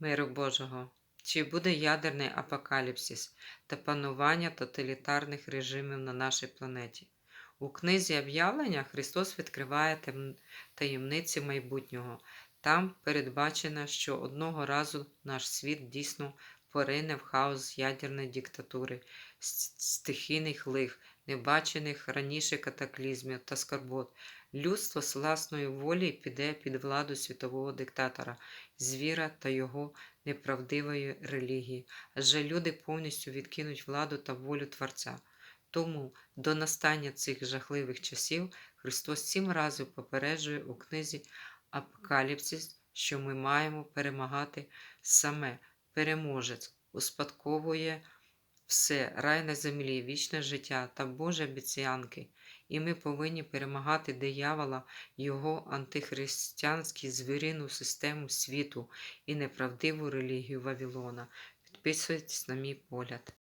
миру Божого. Чи буде ядерний апокаліпсис та панування тоталітарних режимів на нашій планеті? У книзі об'явлення Христос відкриває таємниці майбутнього. Там передбачено, що одного разу наш світ дійсно порине в хаос ядерної диктатури, стихійних лих, небачених раніше катаклізмів та скорбот. Людство з власної волі піде під владу світового диктатора, звіра та його неправдивої релігії, адже люди повністю відкинуть владу та волю Творця. Тому до настання цих жахливих часів Христос сім разів попереджує у книзі Апокаліпсис, що ми маємо перемагати саме. Переможець успадковує все, рай на землі, вічне життя та Божі обіцянки. І ми повинні перемагати диявола, його антихристиянську звірину систему світу і неправдиву релігію Вавилона. Підписуйтесь на мій погляд.